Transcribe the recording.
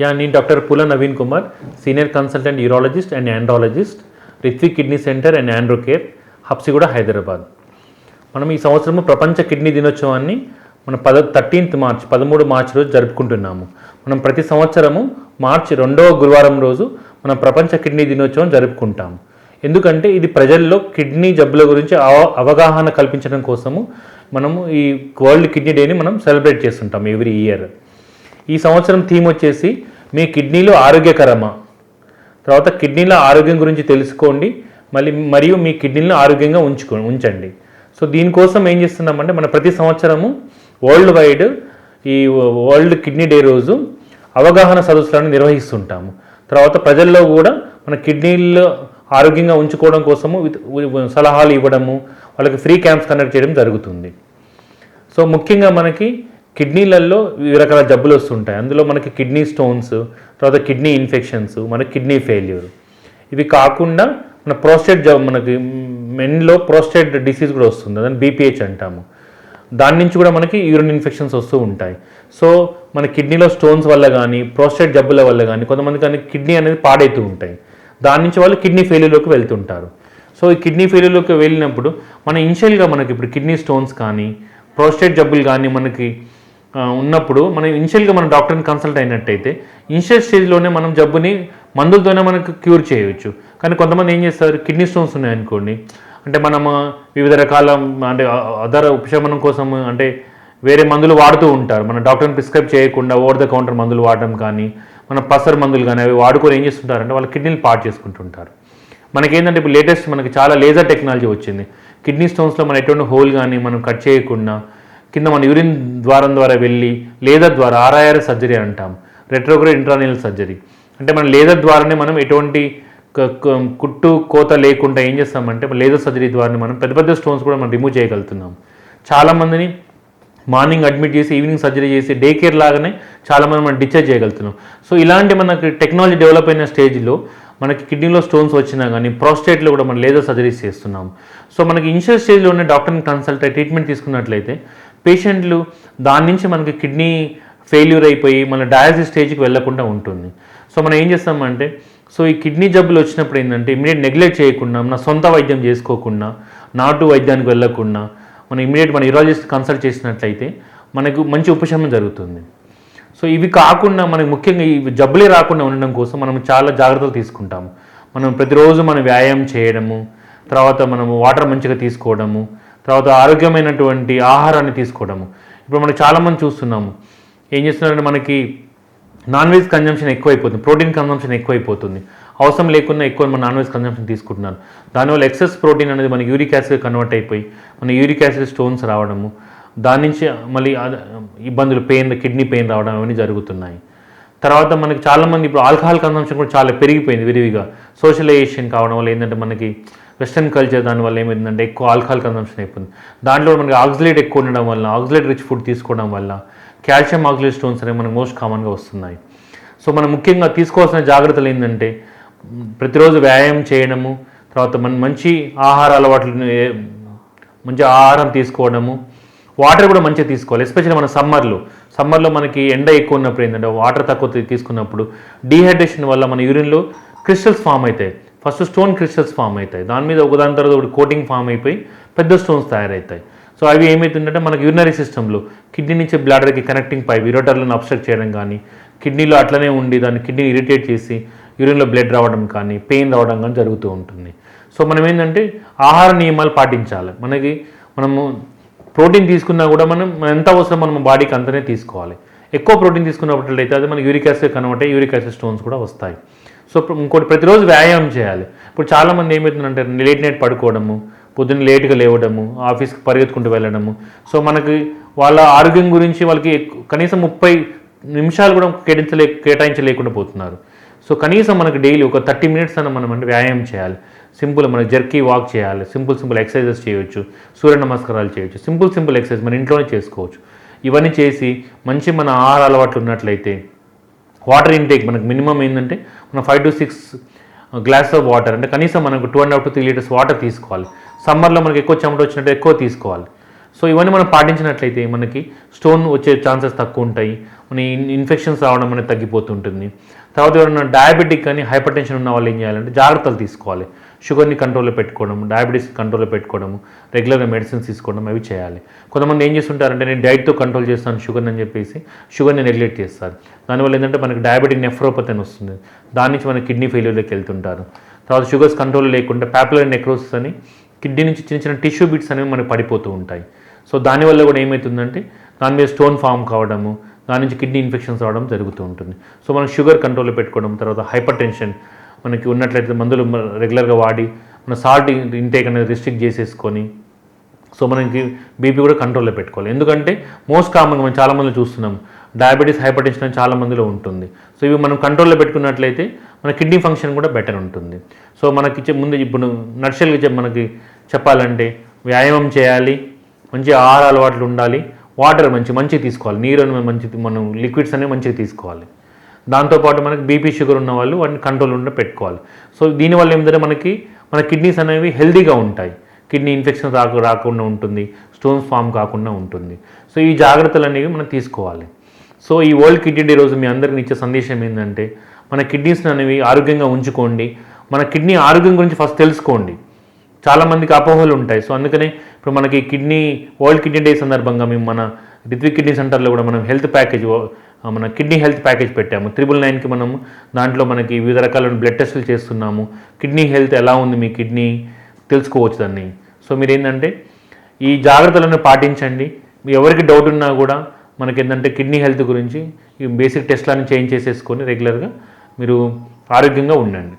Yeah నేను doctor Pula Naveen Kumar senior consultant urologist and andrologist Ritvik kidney centre and andro care Habsiguda Hyderabad. మనం ఈ సంవత్సరము ప్రపంచ kidney దినోత్సవాన్ని మన పద థర్టీన్త్ మార్చ్ పదమూడు మార్చ్ రోజు జరుపుకుంటున్నాము. మనం ప్రతి సంవత్సరము మార్చి రెండవ గురువారం రోజు మనం ప్రపంచ కిడ్నీ దినోత్సవం జరుపుకుంటాము. ఎందుకంటే ఇది ప్రజల్లో కిడ్నీ జబ్బుల గురించి అవ- అవగాహన కల్పించడం కోసము మనము ఈ వరల్డ్ కిడ్నీ డేని మనం సెలబ్రేట్ చేస్తుంటాం ఎవ్రీ ఇయర్. ఈ సంవత్సరం థీమ్ వచ్చేసి మీ కిడ్నీలు ఆరోగ్యకరమా? తర్వాత కిడ్నీల ఆరోగ్యం గురించి తెలుసుకోండి. మళ్ళీ మరియు మీ కిడ్నీలను ఆరోగ్యంగా ఉంచుకో ఉంచండి. సో దీనికోసం ఏం చేస్తున్నామంటే మన ప్రతి సంవత్సరము వరల్డ్ వైడ్ ఈ వరల్డ్ కిడ్నీ డే రోజు అవగాహన సదస్సులను నిర్వహిస్తుంటాము. తర్వాత ప్రజల్లో కూడా మన కిడ్నీలు ఆరోగ్యంగా ఉంచుకోవడం కోసము సలహాలు ఇవ్వడము వాళ్ళకి ఫ్రీ క్యాంప్స్ కండక్ట్ చేయడం జరుగుతుంది. సో ముఖ్యంగా మనకి కిడ్నీలలో వివిధ రకాల జబ్బులు వస్తుంటాయి. అందులో మనకి కిడ్నీ స్టోన్స్ తర్వాత కిడ్నీ ఇన్ఫెక్షన్స్ మనకి కిడ్నీ ఫెయిల్యూర్. ఇవి కాకుండా మన ప్రోస్టేట్ జబ్బు మనకి మెన్లో ప్రోస్టేట్ డిసీజ్ కూడా వస్తుంది. దాన్ని బీపీహెచ్ అంటాము. దాని నుంచి కూడా మనకి యూరిన్ ఇన్ఫెక్షన్స్ వస్తూ ఉంటాయి. సో మన కిడ్నీలో స్టోన్స్ వల్ల కానీ ప్రోస్టేట్ జబ్బుల వల్ల కానీ కొంతమంది కానీ కిడ్నీ అనేది పాడైతూ ఉంటాయి. దాని నుంచి వాళ్ళు కిడ్నీ ఫెయిల్యూర్లోకి వెళ్తుంటారు. సో ఈ కిడ్నీ ఫెయిల్యూర్లోకి వెళ్ళినప్పుడు మన ఇన్షియల్గా మనకి ఇప్పుడు కిడ్నీ స్టోన్స్ కానీ ప్రోస్టేట్ జబ్బులు కానీ మనకి ఉన్నప్పుడు మనం ఇనిషియల్గా మనం డాక్టర్ని కన్సల్ట్ అయినట్టయితే ఇనిషియల్ స్టేజ్లోనే మనం జబ్బుని మందులతోనే మనకు క్యూర్ చేయవచ్చు కానీ కొంతమంది ఏం చేస్తారు? కిడ్నీ స్టోన్స్ ఉన్నాయనుకోండి అంటే మనం వివిధ రకాల అంటే అదర్ ఉపశమనం కోసం అంటే వేరే మందులు వాడుతూ ఉంటారు. మన డాక్టర్ని ప్రిస్క్రైబ్ చేయకుండా ఓవర్ ద కౌంటర్ మందులు వాడడం కానీ మన పసర్ మందులు కానీ అవి వాడుకొని ఏం చేస్తుంటారంటే వాళ్ళ కిడ్నీలు పాడు చేసుకుంటుంటారు. మనకేంటంటే ఇప్పుడు లేటెస్ట్ మనకి చాలా లేజర్ టెక్నాలజీ వచ్చింది. కిడ్నీ స్టోన్స్లో మన ఎటువంటి హోల్ కానీ మనం కట్ చేయకుండా కింద మన యూరిన్ ద్వారం ద్వారా వెళ్ళి లేదర్ ద్వారా ఆర్ఐఆర్ సర్జరీ అంటాం. Retrograde intrarenal surgery. అంటే మన లేదర్ ద్వారానే మనం ఎటువంటి కుట్టు కోత లేకుండా ఏం చేస్తామంటే లేజర్ సర్జరీ ద్వారా మనం పెద్ద పెద్ద స్టోన్స్ కూడా మనం రిమూవ్ చేయగలుగుతున్నాం. చాలామందిని మార్నింగ్ అడ్మిట్ చేసి ఈవినింగ్ సర్జరీ చేసి డే కేర్ లాగానే చాలామంది మనం డిశ్చార్జ్ చేయగలుగుతున్నాం. సో ఇలాంటి మనకి టెక్నాలజీ డెవలప్ అయిన స్టేజ్లో మనకి కిడ్నీలో స్టోన్స్ వచ్చినా కానీ ప్రోస్టేట్లో కూడా మనం లేజర్ సర్జరీస్ చేస్తున్నాం. సో మనకి ఇనిషియల్ స్టేజ్లోనే డాక్టర్ని కన్సల్ట్ ట్రీట్మెంట్ తీసుకున్నట్లయితే పేషెంట్లు దాని నుంచి మనకి కిడ్నీ ఫెయిల్యూర్ అయిపోయి మన డయాలసిస్ స్టేజ్కి వెళ్ళకుండా ఉంటుంది. సో మనం ఏం చేస్తామంటే సో ఈ కిడ్నీ జబ్బులు వచ్చినప్పుడు ఏంటంటే ఇమీడియట్ నెగ్లెక్ట్ చేయకుండా మన సొంత వైద్యం చేసుకోకుండా నాటు వైద్యానికి వెళ్ళకుండా మనం ఇమీడియట్ మన యూరాలజిస్ట్ కన్సల్ట్ చేసినట్లయితే మనకు మంచి ఉపశమనం జరుగుతుంది. సో ఇవి కాకుండా మనకి ముఖ్యంగా ఈ జబ్బులే రాకుండా ఉండడం కోసం మనం చాలా జాగ్రత్తలు తీసుకుంటాము. మనం ప్రతిరోజు మనం వ్యాయామం చేయడము తర్వాత మనము వాటర్ మంచిగా తీసుకోవడము తర్వాత ఆరోగ్యమైనటువంటి ఆహారాన్ని తీసుకోవడము. ఇప్పుడు మనం చాలామంది చూస్తున్నాము ఏం చేస్తున్నారంటే మనకి నాన్ వెజ్ కన్జంప్షన్ ఎక్కువైపోతుంది ప్రోటీన్ కన్జంప్షన్ ఎక్కువైపోతుంది. అవసరం లేకుండా ఎక్కువ మన నాన్ వెజ్ కన్జంప్షన్ తీసుకుంటున్నారు. దానివల్ల ఎక్సెస్ ప్రోటీన్ అనేది మన యూరిక్ యాసిడ్ కన్వర్ట్ అయిపోయి మన యూరిక్ యాసిడ్ స్టోన్స్ రావడము దాని నుంచి మళ్ళీ ఇబ్బందులు పెయిన్ కిడ్నీ పెయిన్ రావడం అవన్నీ జరుగుతున్నాయి. తర్వాత మనకి చాలామంది ఇప్పుడు ఆల్కహాల్ కన్సంప్షన్ కూడా చాలా పెరిగిపోయింది విరివిగా. సోషలైజేషన్ కావడం వల్ల ఏంటంటే మనకి వెస్ట్రన్ కల్చర్ దానివల్ల ఏమైందంటే ఎక్కువ ఆల్కహాల్ కన్సంప్షన్ అయిపోయింది. దాంట్లో మనకి ఆక్సిలేట్ ఎక్కువ ఉండడం వల్ల ఆక్సిలేట్ రిచ్ ఫుడ్ తీసుకోవడం వల్ల కాల్షియం ఆక్సిలేట్ స్టోన్స్ అనేవి మనకు మోస్ట్ కామన్గా వస్తున్నాయి. సో మనం ముఖ్యంగా తీసుకోవాల్సిన జాగ్రత్తలు ఏంటంటే ప్రతిరోజు వ్యాయామం చేయడము తర్వాత మన మంచి ఆహార అలవాట్లను మంచి ఆహారం తీసుకోవడము వాటర్ కూడా మంచిగా తీసుకోవాలి ఎస్పెషల్లీ మన సమ్మర్లో. సమ్మర్లో మనకి ఎండ ఎక్కువ ఉన్నప్పుడు ఏంటంటే వాటర్ తక్కువ తీసుకున్నప్పుడు డీహైడ్రేషన్ వల్ల మన యూరిన్లో క్రిస్టల్స్ ఫామ్ అవుతాయి. ఫస్ట్ స్టోన్ క్రిస్టల్స్ ఫామ్ అవుతాయి. దాని మీద ఒకదాని తర్వాత ఒకటి కోటింగ్ ఫామ్ అయిపోయి పెద్ద స్టోన్స్ తయారవుతాయి. సో అవి ఏమవుతుందంటే మనకి యూరినరీ సిస్టంలో కిడ్నీ నుంచి బ్లాడర్కి కనెక్టింగ్ పైప్ యూరోటర్లను అబ్స్ట్రక్ట్ చేయడం కానీ కిడ్నీలో అట్లనే ఉండి దాన్ని కిడ్నీ ఇరిటేట్ చేసి యూరిన్లో బ్లడ్ రావడం కానీ పెయిన్ రావడం కానీ జరుగుతూ ఉంటుంది. సో మనం ఏంటంటే ఆహార నియమాలు పాటించాలి. మనకి మనము ప్రోటీన్ తీసుకున్నా కూడా మనం ఎంత అవసరం మనం బాడీకి అంతనే తీసుకోవాలి. ఎక్కువ ప్రోటీన్ తీసుకున్నప్పుడు అయితే అది మనకి uric acid convert uric acid stones కూడా వస్తాయి. సో ఇంకోటి ప్రతిరోజు వ్యాయామం చేయాలి. ఇప్పుడు చాలామంది ఏమవుతుందంటే లేట్ నైట్ పడుకోవడము పొద్దున్న లేట్గా లేవడము ఆఫీస్కి పరిగెత్తుకుంటూ వెళ్ళడము. సో మనకి వాళ్ళ ఆరోగ్యం గురించి వాళ్ళకి కనీసం ముప్పై నిమిషాలు కూడా కేటాయించలే కేటాయించలేకుండా పోతున్నారు. సో కనీసం మనకి డైలీ ఒక థర్టీ మినిట్స్ అన్న మనం అంటే వ్యాయామం చేయాలి. సింపుల్ మన జర్కీ వాక్ చేయాలి. సింపుల్ సింపుల్ ఎక్సర్సైజెస్ చేయొచ్చు. సూర్య నమస్కారాలు చేయొచ్చు. సింపుల్ సింపుల్ ఎక్సర్సైజ్ మన ఇంట్లోనే చేసుకోవచ్చు. ఇవన్నీ చేసి మంచి మన ఆహార అలవాట్లు ఉన్నట్లయితే వాటర్ ఇంటేక్ మనకు మినిమం ఏంటంటే మనం five to six glass of water అంటే కనీసం మనకు two and half to three litres water తీసుకోవాలి. సమ్మర్లో మనకి ఎక్కువ చెమట వచ్చినట్టు ఎక్కువ తీసుకోవాలి. సో ఇవన్నీ మనం పాటించినట్లయితే మనకి స్టోన్ వచ్చే ఛాన్సెస్ తక్కువ ఉంటాయి. మన ఇన్- ఇన్ఫెక్షన్స్ రావడం అనేది తగ్గిపోతుంటుంది. తర్వాత ఎవరైనా డయాబెటిక్ కానీ హైపర్ టెన్షన్ ఉన్న వాళ్ళు ఏం చేయాలంటే జాగ్రత్తలు తీసుకోవాలి. షుగర్ని కంట్రోల్లో పెట్టుకోవడం డయాబెటీస్ కంట్రోల్లో పెట్టుకోవడం రెగ్యులర్గా మెడిసిన్స్ తీసుకోవడం అవి చేయాలి. కొంతమంది ఏం చేస్తుంటారంటే నేను డైట్తో కంట్రోల్ చేస్తాను షుగర్ అని చెప్పేసి షుగర్ని నెగ్లెక్ట్ చేస్తారు. దానివల్ల ఏంటంటే మనకి డయాబెటిక్ నెఫ్రోపతి అని వస్తుంది. దాని నుంచి మన కిడ్నీ ఫెయిల్యూర్లోకి వెళ్తుంటారు. తర్వాత షుగర్స్ కంట్రోల్ లేకుండా ప్యాపులర్ నెక్రోసిస్ అని కిడ్నీ నుంచి చిన్న చిన్న టిష్యూ బిట్స్ అనేవి మనకి పడిపోతూ ఉంటాయి. సో దానివల్ల కూడా ఏమవుతుందంటే దాని మీద స్టోన్ ఫామ్ కావడము దాని నుంచి కిడ్నీ ఇన్ఫెక్షన్స్ రావడం జరుగుతూ ఉంటుంది. సో మనం షుగర్ కంట్రోల్లో పెట్టుకోవడం తర్వాత హైపర్ టెన్షన్ మనకి ఉన్నట్లయితే మందులు రెగ్యులర్గా వాడి మన సాల్ట్ ఇంటేక్ అనేది రిస్ట్రిక్ట్ చేసేసుకొని సో మనకి బీపీ కూడా కంట్రోల్లో పెట్టుకోవాలి. ఎందుకంటే మోస్ట్ కామన్గా మనం చాలామంది చూస్తున్నాం డయాబెటీస్ హైపర్ టెన్షన్ చాలా మందిలో ఉంటుంది. సో ఇవి మనం కంట్రోల్లో పెట్టుకున్నట్లయితే మన కిడ్నీ ఫంక్షన్ కూడా బెటర్ ఉంటుంది. సో మనకి ముందు ఇప్పుడు నర్షల్గా చెప్ మనకి చెప్పాలంటే వ్యాయామం చేయాలి మంచి ఆహార అలవాట్లు ఉండాలి వాటర్ మంచి మంచిగా తీసుకోవాలి. నీరు అనేది మంచి మనం లిక్విడ్స్ అనేవి మంచిగా తీసుకోవాలి. దాంతోపాటు మనకి బీపీ షుగర్ ఉన్న వాళ్ళు వాటిని కంట్రోల్ ఉండే పెట్టుకోవాలి. సో దీనివల్ల ఏంటంటే మనకి మన కిడ్నీస్ అనేవి హెల్దీగా ఉంటాయి. కిడ్నీ ఇన్ఫెక్షన్ రాకు రాకుండా ఉంటుంది. స్టోన్స్ ఫామ్ కాకుండా ఉంటుంది. సో ఈ జాగ్రత్తలు అనేవి మనం తీసుకోవాలి. సో ఈ వరల్డ్ కిడ్నీ డే రోజు మీ అందరికి ఇచ్చే సందేశం ఏంటంటే మన కిడ్నీస్ అనేవి ఆరోగ్యంగా ఉంచుకోండి. మన కిడ్నీ ఆరోగ్యం గురించి ఫస్ట్ తెలుసుకోండి. చాలామందికి అపోహలు ఉంటాయి. సో అందుకనే ఇప్పుడు మనకి కిడ్నీ వరల్డ్ కిడ్నీ డే సందర్భంగా మేము మన రిత్విక్ కిడ్నీ సెంటర్లో కూడా మనం హెల్త్ ప్యాకేజ్ మన కిడ్నీ హెల్త్ ప్యాకేజ్ పెట్టాము. త్రిబుల్ నైన్కి మనం దాంట్లో మనకి వివిధ రకాలైన బ్లడ్ టెస్టులు చేస్తున్నాము. కిడ్నీ హెల్త్ ఎలా ఉంది మీ కిడ్నీ? తెలుసుకోవచ్చు దాన్ని. సో మీరు ఏంటంటే ఈ జాగ్రత్తలను పాటించండి. ఎవరికి డౌట్ ఉన్నా కూడా మనకి ఏంటంటే కిడ్నీ హెల్త్ గురించి ఈ బేసిక్ టెస్ట్లను చేంజ్ చేసేసుకొని రెగ్యులర్గా మీరు ఆరోగ్యంగా ఉండండి.